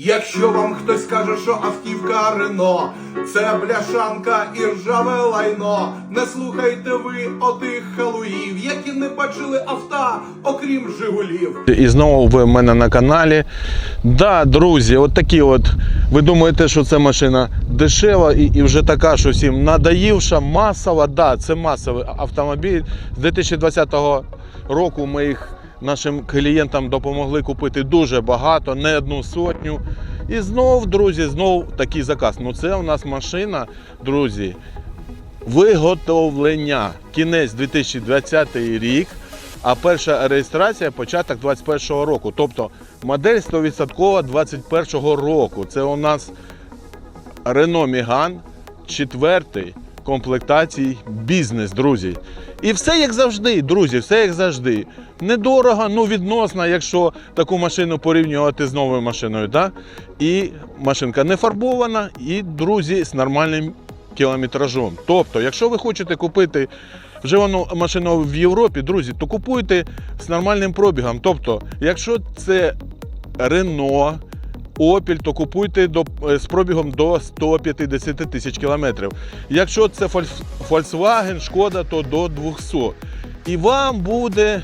Якщо вам хтось каже, що автівка Рено, це бляшанка і ржаве лайно. Не слухайте ви отих халуїв, які не бачили авто, окрім Жигулів. І знову ви в мене на каналі. Да, друзі, от такі от. Ви думаєте, що це машина дешева і, і вже така, що всім надоївша, масова. Да, це масовий автомобіль. З 2020 року ми їх нашим клієнтам допомогли купити дуже багато, не одну сотню. І знов, друзі, знов такий заказ. Ну це у нас машина, друзі, виготовлення. Кінець 2020 рік. А перша реєстрація початок 2021 року. Тобто модель 100% 2021 року. Це у нас Renault Megane 4 комплектацій бізнес, друзі. І все як завжди, друзі, все як завжди. Недорого, ну відносно, якщо таку машину порівнювати з новою машиною. Да? І машинка не фарбована, і, друзі, з нормальним кілометражом. Тобто, якщо ви хочете купити вживану машину в Європі, друзі, то купуйте з нормальним пробігом. Тобто, якщо це Рено, Opel, то купуйте до, е, з пробігом до 150 тисяч кілометрів. Якщо це Volkswagen, Шкода, то до 200. І вам буде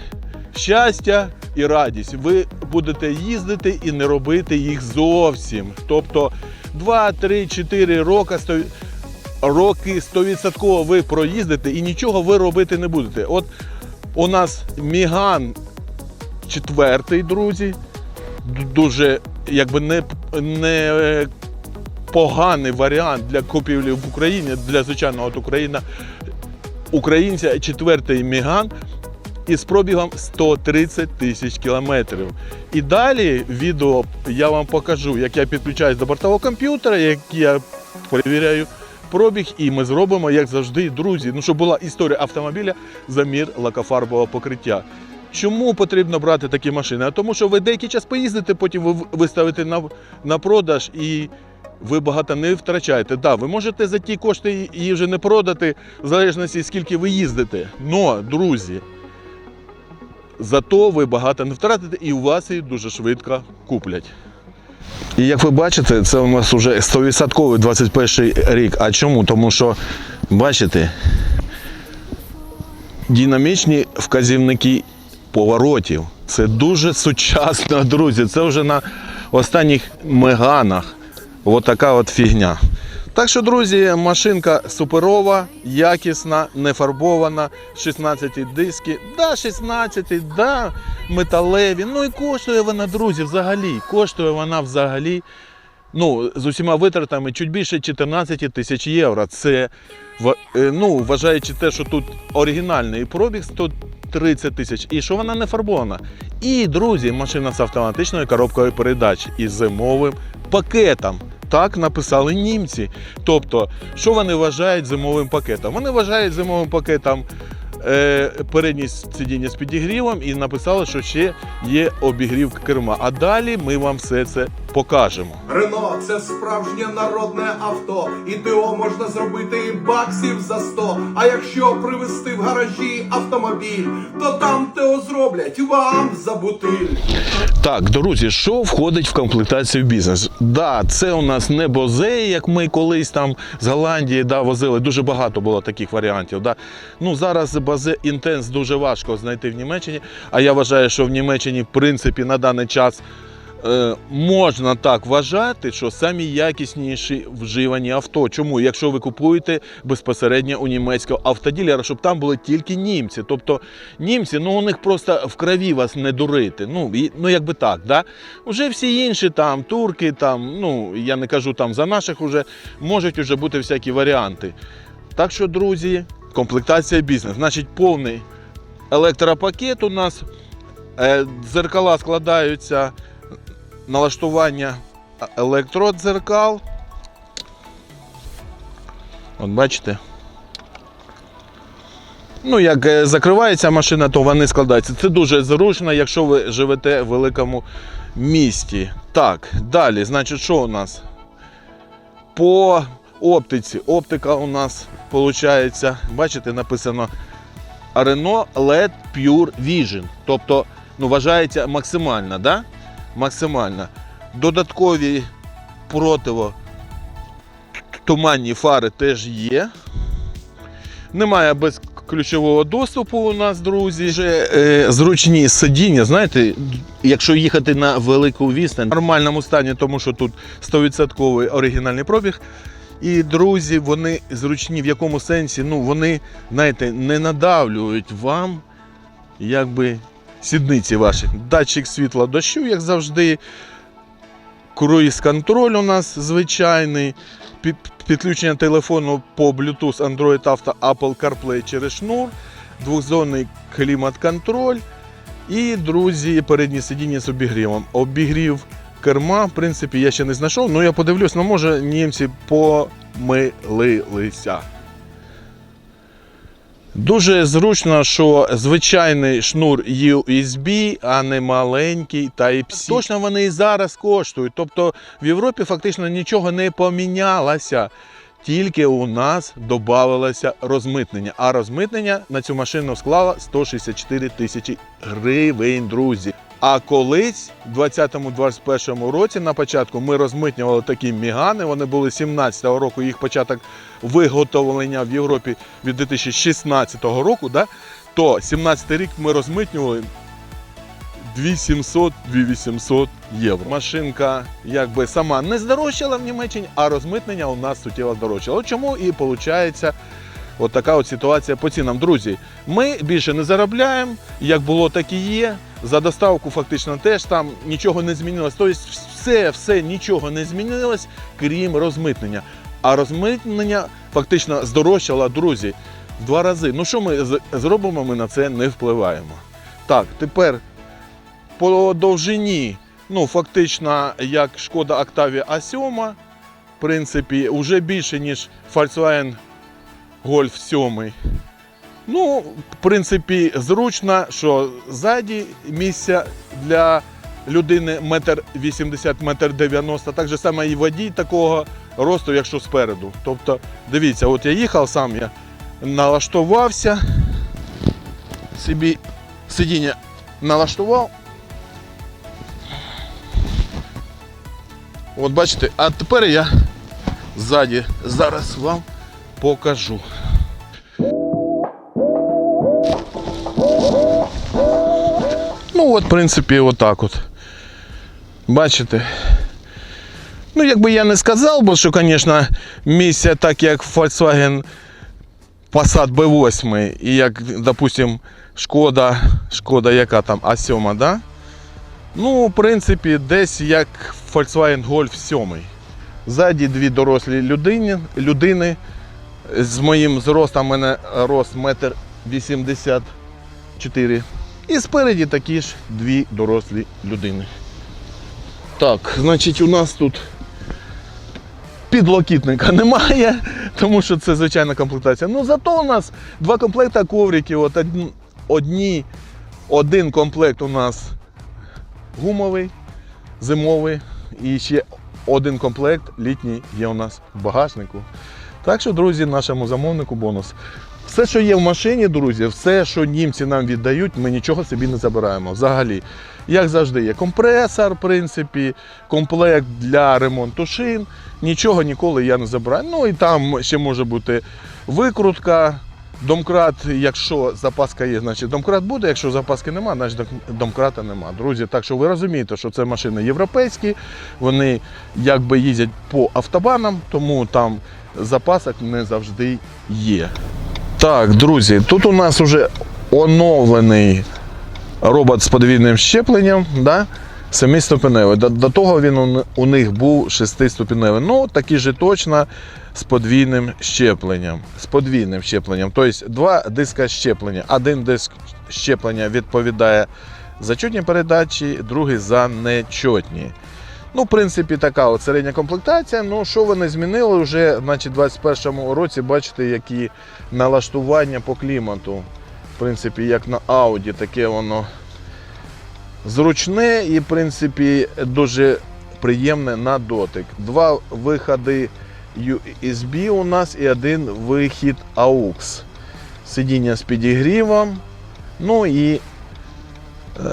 щастя і радість. Ви будете їздити і не робити їх зовсім. Тобто 2, 3, 4 роки, роки 100% ви проїздите і нічого ви робити не будете. От у нас Міган четвертий, друзі, дуже якби не, не е, поганий варіант для купівлі в Україні, для звичайного от Україна. Українця четвертий Міган із пробігом 130 тисяч кілометрів. І далі відео я вам покажу, як я підключаюсь до бортового комп'ютера, як я перевіряю пробіг, і ми зробимо, як завжди, друзі. Ну, щоб була історія автомобіля, замір лакофарбового покриття. Чому потрібно брати такі машини? А тому, що ви деякий час поїздите, потім ви виставите на, на продаж і ви багато не втрачаєте. Да, ви можете за ті кошти її вже не продати, в залежності скільки ви їздите. Но, друзі, зато ви багато не втратите і у вас її дуже швидко куплять. І як ви бачите, це у нас вже 100% 21 рік. А чому? Тому що, бачите, динамічні вказівники поворотів. Це дуже сучасно, друзі. Це вже на останніх меганах. От така от фігня. Так що, друзі, машинка суперова, якісна, не фарбована, 16 диски. Да, 16, да, металеві. Ну і коштує вона, друзі, взагалі. Коштує вона взагалі. Ну, з усіма витратами чуть більше 14 тисяч євро. Це е, ну, вважаючи те, що тут оригінальний пробіг 130 тисяч, і що вона не фарбована. І, друзі, машина з автоматичною коробкою передач із зимовим пакетом. Так написали німці. Тобто, що вони вважають зимовим пакетом? Вони вважають зимовим пакетом е, переднє сидіння з підігрівом і написали, що ще є обігрів керма. А далі ми вам все це покажемо. Рено це справжнє народне авто, і ТО можна зробити і баксів за 100. А якщо привезти в гаражі автомобіль, то там ТО зроблять вам за бутиль. Так, друзі, що входить в комплектацію бізнес? Да, це у нас не бозе, як ми колись там з Голландії да, возили. Дуже багато було таких варіантів. Да. Ну, зараз базе інтенс дуже важко знайти в Німеччині. А я вважаю, що в Німеччині, в принципі, на даний час можна так вважати, що самі якісніші вживані авто. Чому? Якщо ви купуєте безпосередньо у німецького автоділера, щоб там були тільки німці. Тобто німці, ну у них просто в крові вас не дурити. Ну, і, ну якби так, да? Уже всі інші там, турки, там, ну я не кажу там за наших, уже можуть уже бути всякі варіанти. Так що, друзі, комплектація бізнес. Значить, повний електропакет у нас. Е, Дзеркала складаються налаштування електродзеркал. От бачите. Ну, як е, закривається машина, то вони складаються. Це дуже зручно, якщо ви живете в великому місті. Так, далі, значить, що у нас? По оптиці. Оптика у нас виходить, бачите, написано Renault LED Pure Vision. Тобто, ну, вважається максимальна, да? Максимальна. Додаткові противо туманні фари теж є. Немає безключового доступу у нас, друзі. Вже е, зручні сидіння. Знаєте, якщо їхати на велику відстань, в нормальному стані, тому що тут 100% оригінальний пробіг. І друзі, вони зручні в якому сенсі, ну вони, знаєте, не надавлюють вам, якби сідниці ваші. Датчик світла дощу, як завжди. Круїз контроль у нас звичайний. Під- Підключення телефону по Bluetooth, Android Auto, Apple CarPlay через шнур, двохзонний клімат-контроль. І, друзі, переднє сидіння з обігрівом. Обігрів керма, в принципі, я ще не знайшов, але я подивлюсь, ну може німці помилилися. Дуже зручно, що звичайний шнур USB, а не маленький Type-C. Точно вони і зараз коштують. Тобто в Європі фактично нічого не помінялося. Тільки у нас додавалося розмитнення. А розмитнення на цю машину склало 164 тисячі гривень, друзі. А колись, в 2020-2021 році, на початку ми розмитнювали такі мігани. Вони були 17-го року. Їх початок виготовлення в Європі від 2016 року. Да? То 17 рік ми розмитнювали 2700-2800 євро. Машинка якби сама не здорожчала в Німеччині, а розмитнення у нас суттєво здорожчало. Чому і виходить от така от ситуація по цінам. Друзі, ми більше не заробляємо, як було, так і є. За доставку фактично теж там нічого не змінилось. Тобто все, все нічого не змінилось, крім розмитнення. А розмитнення фактично здорожчало, друзі, в два рази. Ну що ми зробимо, ми на це не впливаємо. Так, тепер по довжині, ну фактично, як шкода Octavia A7, в принципі, вже більше, ніж Volkswagen Golf 7. Ну, в принципі, зручно, що ззаді місця для людини метр 80, метр 90, так же саме і водій такого росту, якщо спереду. Тобто, дивіться, от я їхав сам, я налаштувався, собі сидіння налаштував. От бачите, а тепер я ззаді зараз вам покажу. От, в принципі, отак от. Бачите? Ну, якби я не сказав, бо що, звісно, місця, так як Volkswagen Passat B8 і як, допустим, Шкода, Шкода яка там, А7, да? Ну, в принципі, десь як Volkswagen Golf 7. Ззаді дві дорослі людини, людини. З моїм зростом мене рост метр 84. І спереді такі ж дві дорослі людини. Так, значить, у нас тут підлокітника немає, тому що це звичайна комплектація. Ну зато у нас два комплекти ковриків. От одні, один комплект у нас гумовий, зимовий, і ще один комплект літній є у нас в багажнику. Так що, друзі, нашому замовнику бонус. Все, що є в машині, друзі, все, що німці нам віддають, ми нічого собі не забираємо. Взагалі, як завжди, є компресор, в принципі, комплект для ремонту шин. Нічого ніколи я не забираю. Ну і там ще може бути викрутка. Домкрат, якщо запаска є, значить домкрат буде. Якщо запаски нема, значить дом- домкрата нема. Друзі, так що ви розумієте, що це машини європейські, вони якби їздять по автобанам, тому там запасок не завжди є. Так, друзі, тут у нас вже оновлений робот з подвійним щепленням, да? семиступеневий. До, до того він у, у них був шестиступеневий. Ну, такий же точно з подвійним щепленням. З подвійним щепленням. Тобто два диска щеплення. Один диск щеплення відповідає за чотні передачі, другий за нечотні. Ну, в принципі, така от середня комплектація. Ну, що вони змінили вже у 2021 році, бачите, які налаштування по клімату. В принципі, як на Audi, таке воно зручне і, в принципі, дуже приємне на дотик. Два виходи USB у нас і один вихід AUX. Сидіння з підігрівом. Ну і,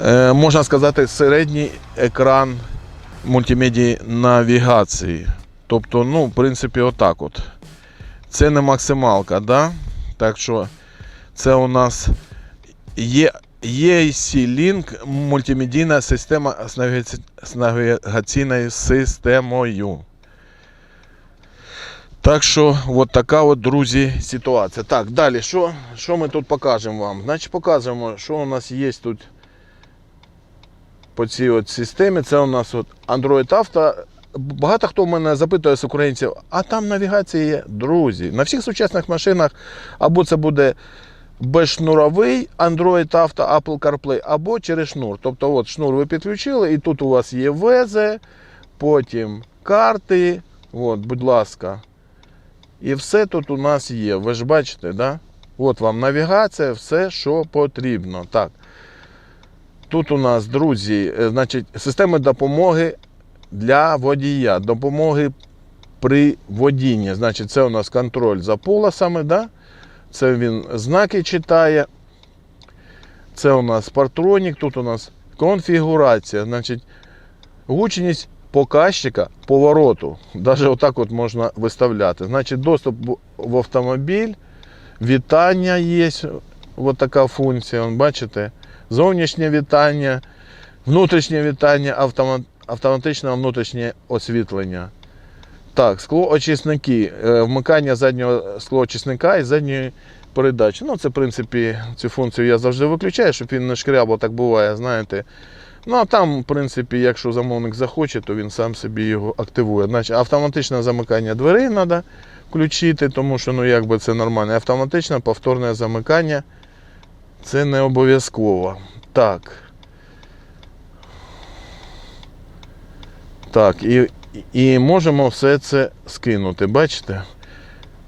е, можна сказати, середній екран мультимедії навігації. Тобто, ну, в принципі, отак от. Це не максималка, да? Так що це у нас є EAC-Link мультимедійна система з навігаці- з навігаційною системою. Так що, от така от, друзі, ситуація. Так, далі, що, що ми тут покажемо вам? Значить, покажемо, що у нас є тут по цій от системі. Це у нас от Android Auto. Багато хто мене запитує з українців, а там навігація є, друзі. На всіх сучасних машинах або це буде безшнуровий Android Auto, Apple CarPlay, або через шнур. Тобто, от шнур ви підключили, і тут у вас є везе, потім карти. От, будь ласка. І все тут у нас є. Ви ж бачите, да? От вам навігація, все, що потрібно. Так. Тут у нас, друзі, е, значить, системи допомоги для водія, допомоги при водінні. Значить, це у нас контроль за полосами, да? це він знаки читає. Це у нас партронік, тут у нас конфігурація. Значить, гучність показчика повороту. Навіть отак от можна виставляти. Значить, доступ в автомобіль, вітання є. Ось така функція. Бачите? Зовнішнє вітання, внутрішнє вітання, автоматичне внутрішнє освітлення. Так, склоочисники. Е, Вмикання заднього склоочисника і задньої передачі. Ну, це, в принципі, цю функцію я завжди виключаю, щоб він не шкрябав, так буває, знаєте. Ну, а там, в принципі, якщо замовник захоче, то він сам собі його активує. Значить, автоматичне замикання дверей треба включити, тому що ну, якби це нормально. Автоматичне повторне замикання це не обов'язково. Так. Так, і, і можемо все це скинути, бачите?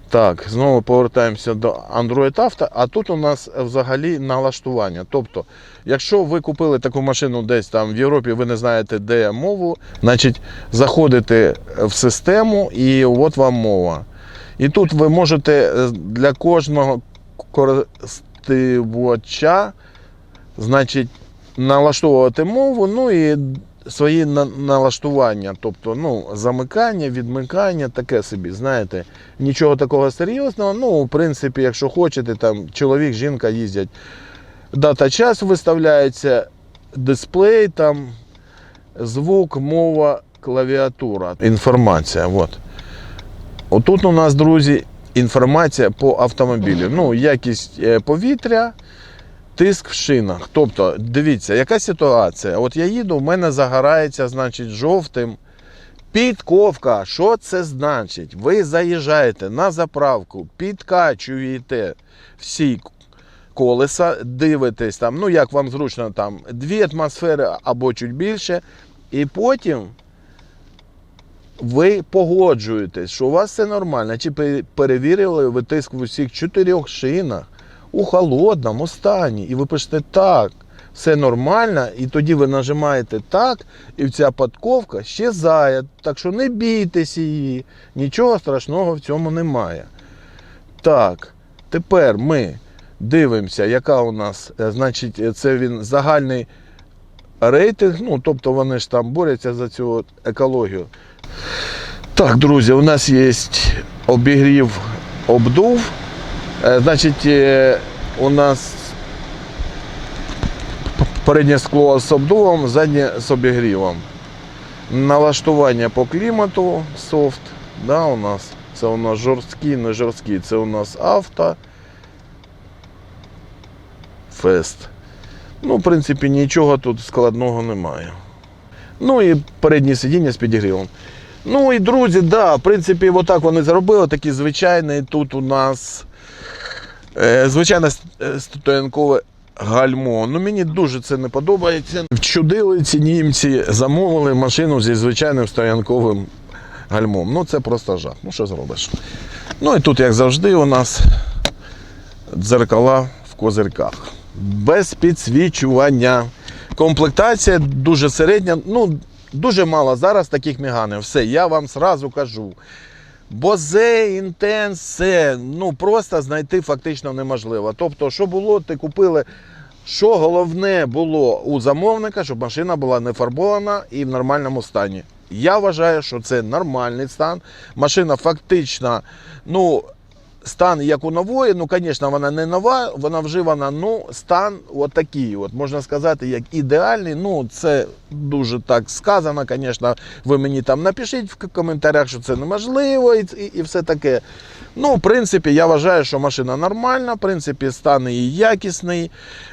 Так, знову повертаємося до Android Auto, а тут у нас взагалі налаштування. Тобто, якщо ви купили таку машину десь там в Європі, ви не знаєте, де мову, значить заходите в систему і от вам мова. І тут ви можете е, для кожного користувача, значить, налаштовувати мову, ну і свої на- налаштування, тобто ну, замикання, відмикання, таке собі, знаєте, нічого такого серйозного. Ну, в принципі, якщо хочете, там чоловік, жінка їздять, дата час виставляється, дисплей, там, звук, мова, клавіатура, інформація. От. Отут у нас, друзі, інформація по автомобілю. Ну, якість е, повітря, тиск в шинах. Тобто, дивіться, яка ситуація. От я їду, в мене загорається, значить, жовтим. Підковка. Що це значить? Ви заїжджаєте на заправку, підкачуєте всі колеса, дивитесь там, ну як вам зручно, там дві атмосфери або чуть більше, і потім ви погоджуєтесь, що у вас все нормально. Чи перевірили ви в усіх чотирьох шинах у холодному стані, і ви пишете так, все нормально, і тоді ви нажимаєте так, і ця подковка щезає. Так що не бійтесь її, нічого страшного в цьому немає. Так, тепер ми дивимося, яка у нас, е, значить, це він загальний рейтинг. Ну, тобто вони ж там борються за цю екологію. Так, друзі, у нас є обігрів обдув. Е, Значить, е, у нас переднє скло з обдувом, заднє з обігрівом. Налаштування по клімату софт. Да, у нас. Це у нас жорсткий, не жорсткий. Це у нас авто. Фест. Ну, в принципі, нічого тут складного немає. Ну і переднє сидіння з підігрівом. Ну і друзі, да, в принципі, отак вони зробили. Такий звичайний тут у нас е, звичайне е, стоянкове гальмо. Ну мені дуже це не подобається. Вчудили ці німці, замовили машину зі звичайним стоянковим гальмом. Ну це просто жах. Ну що зробиш? Ну і тут, як завжди, у нас дзеркала в козирках. Без підсвічування. Комплектація дуже середня. Ну, дуже мало зараз таких міганів. Все, я вам сразу кажу. Бозе, інтенс. Ну просто знайти фактично неможливо. Тобто, що було, ти купили Що головне було у замовника, щоб машина була не фарбована і в нормальному стані. Я вважаю, що це нормальний стан. Машина фактично, ну, стан як у нової, ну, звісно, вона не нова, вона вживана, ну, стан от такий, от, можна сказати, як ідеальний. Ну, це дуже так сказано, звісно, ви мені там напишіть в коментарях, що це неможливо і, і, і все таке. Ну, в принципі, я вважаю, що машина нормальна, в принципі, стан її якісний,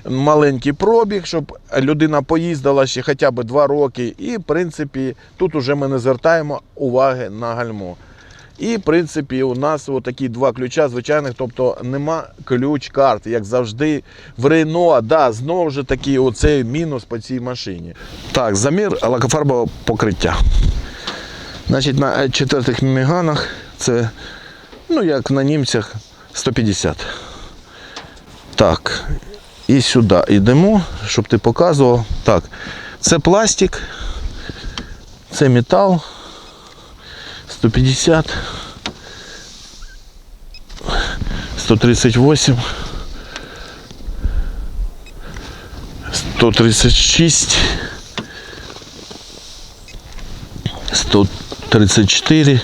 маленький пробіг, щоб людина поїздила ще хоча б 2 роки. І, в принципі, тут уже ми не звертаємо уваги на гальмо. І, в принципі, у нас такі два ключа звичайних, тобто нема ключ-карт, як завжди в Рено. Да, знову ж таки, оцей мінус по цій машині. Так, замір лакофарбового покриття. Значить, на четвертих міганах це, ну, як на німцях, 150. Так, і сюди йдемо, щоб ти показував. Так, це пластик, це метал. 150, 138, 136, 134.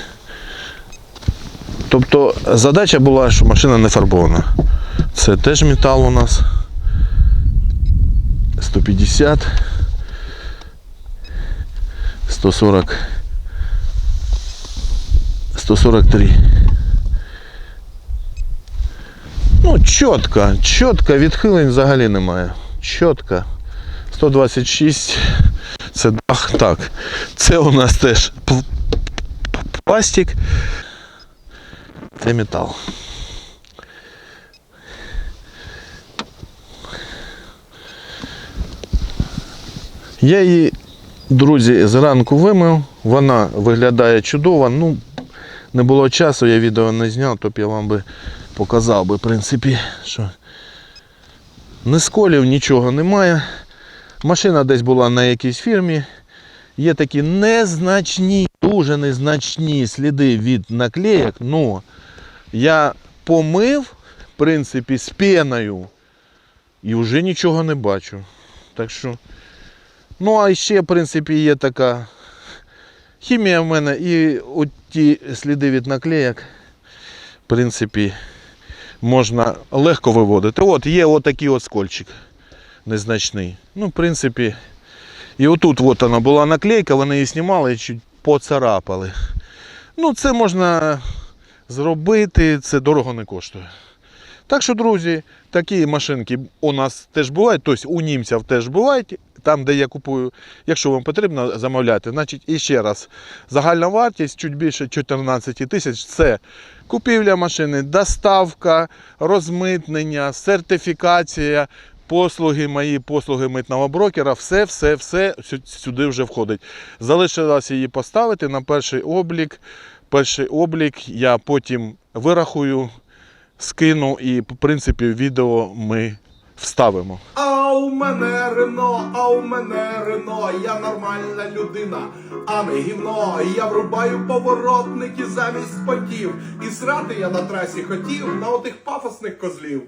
Тобто задача була, що машина не фарбована. Це теж метал у нас. 150, 140. 143. Ну, чітко, чітко, відхилень взагалі немає. Чітко. 126. Це дах. Так. Це у нас теж пластик. Це метал. Я її, друзі, зранку вимив. Вона виглядає чудово. Ну, не було часу, я відео не зняв, то б я вам би показав би, в принципі, що не сколів, нічого немає. Машина десь була на якійсь фірмі. Є такі незначні, дуже незначні сліди від наклеєк. Ну, я помив, в принципі, з пеною і вже нічого не бачу. Так що. Ну, а ще, в принципі, є така Хімія в мене і от ті сліди від наклеєк, в принципі, можна легко виводити. От є отакий от скольчик незначний. Ну, в принципі, і отут от вона була наклейка, вони її знімали і чуть поцарапали. Ну, це можна зробити, це дорого не коштує. Так що, друзі, такі машинки у нас теж бувають, тобто у німців теж бувають. Там, де я купую, якщо вам потрібно замовляти, значить і ще раз, загальна вартість чуть більше 14 тисяч це купівля машини, доставка, розмитнення, сертифікація, послуги мої, послуги митного брокера, все, все, все сюди вже входить. Залишилось її поставити на перший облік. Перший облік я потім вирахую, скину і, в принципі, відео ми вставимо. А у мене Рено, а у мене Рено, я нормальна людина, а не гівно. Я врубаю поворотники замість спотів. І срати я на трасі хотів на отих пафосних козлів.